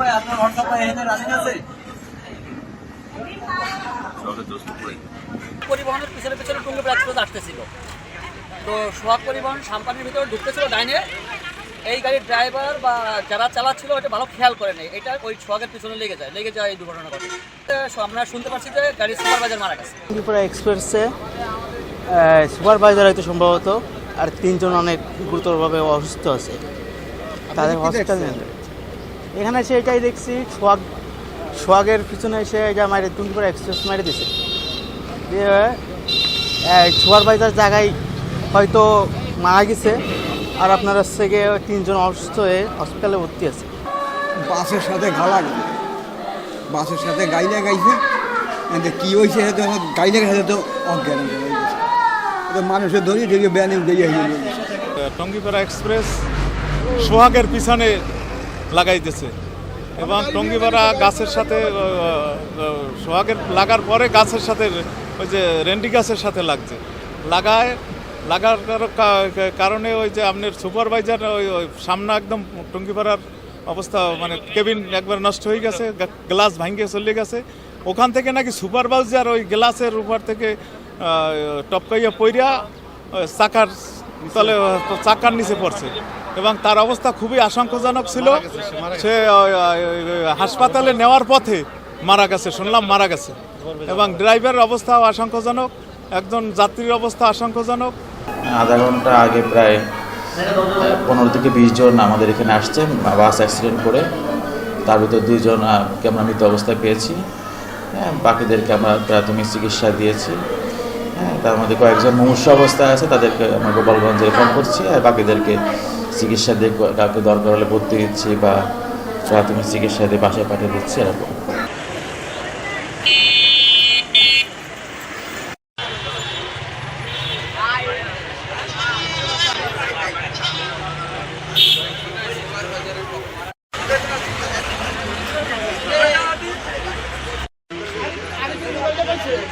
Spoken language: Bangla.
ভাই আপনার হোয়াটসঅ্যাপ ভাই এখানে রানিং আছে? পরিবহনের পিছনে পিছনে টুঙ্গিপাড়া এক্সপ্রেস আসতেছিল। তো সোহাগ পরিবহন সাম্পানির ভিতরে ঢুকতেছিল ডাইনে। এই গাড়ির ড্রাইভার বা যারা চালাচ্ছিল ওটা ভালো খেয়াল করে নেই। এটা ওই সোহাগের পিছনে লেগে যায় লেগে যায় এই দুর্ঘটনা ঘটে আমরা শুনতে পাচ্ছি যে গাড়ির সুপারভাইজার মারা গেছে। ত্রিপুরা এক্সপ্রেসে সুপারভাইজার হয়তো সম্ভবত আর তিনজন অনেক গুরুতরভাবে অসুস্থ আছে। তাদের হসপিটাল এখানে এসে এটাই দেখছি সোয়াগ সোয়াগের পিছনে এসে এটা মারে তুঙ্গিপুরা এক্সপ্রেস মেরে দিছে। দিয়ে সুপারভাইজার জায়গায় হয়তো মারা গেছে আর আপনার হচ্ছে গিয়ে তিনজন অসুস্থ হয়ে হসপিটালে ভর্তি আছে। বাসের সাথে গালা বাসের সাথে গাইলে গাইছে। কি হয়েছে হয়তো গাইলে গেছে তো অজ্ঞান হয়ে গেছে। মানুষের ধরিয়ে ধরি ব্যানে দিয়ে টঙ্গিপাড়া এক্সপ্রেস সোহাগের পিছনে লাগাইতেছে। এবং টঙ্গিপাড়া গাছের সাথে সোহাগের লাগার পরে গাছের সাথে, ওই যে রেন্ডি গাছের সাথে লাগছে। লাগায়, লাগার কারণে ওই যে আপনার সুপারভাইজার, ওই ওই সামনে একদম টঙ্গিপাড়ার অবস্থা মানে কেবিন একবার নষ্ট হয়ে গেছে গ্লাস ভাঙিয়ে চলে গেছে। ওখান থেকে নাকি সুপারভাইজার ওই গ্লাসের উপর থেকে টপকাইয়া পইরা চাকার আহ, চাকার নিচে পড়ছে। এবং তার অবস্থা খুবই আশঙ্কাজনক ছিল। সে হাসপাতালে নেওয়ার পথে মারা গেছে শুনলাম মারা গেছে। এবং ড্রাইভারের অবস্থাও আশঙ্কাজনক একজন যাত্রীর অবস্থা আশঙ্কাজনক। আধা ঘণ্টা আগে প্রায় পনেরো থেকে বিশ জন আমাদের এখানে আসছে বাস অ্যাক্সিডেন্ট করে। তার ভিতর দুইজন কে আমরা মৃত অবস্থায় পেয়েছি। হ্যাঁ বাকিদেরকে আমরা প্রাথমিক চিকিৎসা দিয়েছি। তার মধ্যে কয়েকজন মুমূর্ষ অবস্থায় আছে, তাদেরকে আমরা গোপালগঞ্জে রেফার করছি আর বাকিদেরকে চিকিৎসা দিয়ে কাউকে দরকার হলে ভর্তি দিচ্ছি বা প্রাথমিক চিকিৎসা দিয়ে বাসায় পাঠিয়ে দিচ্ছি, এরকম।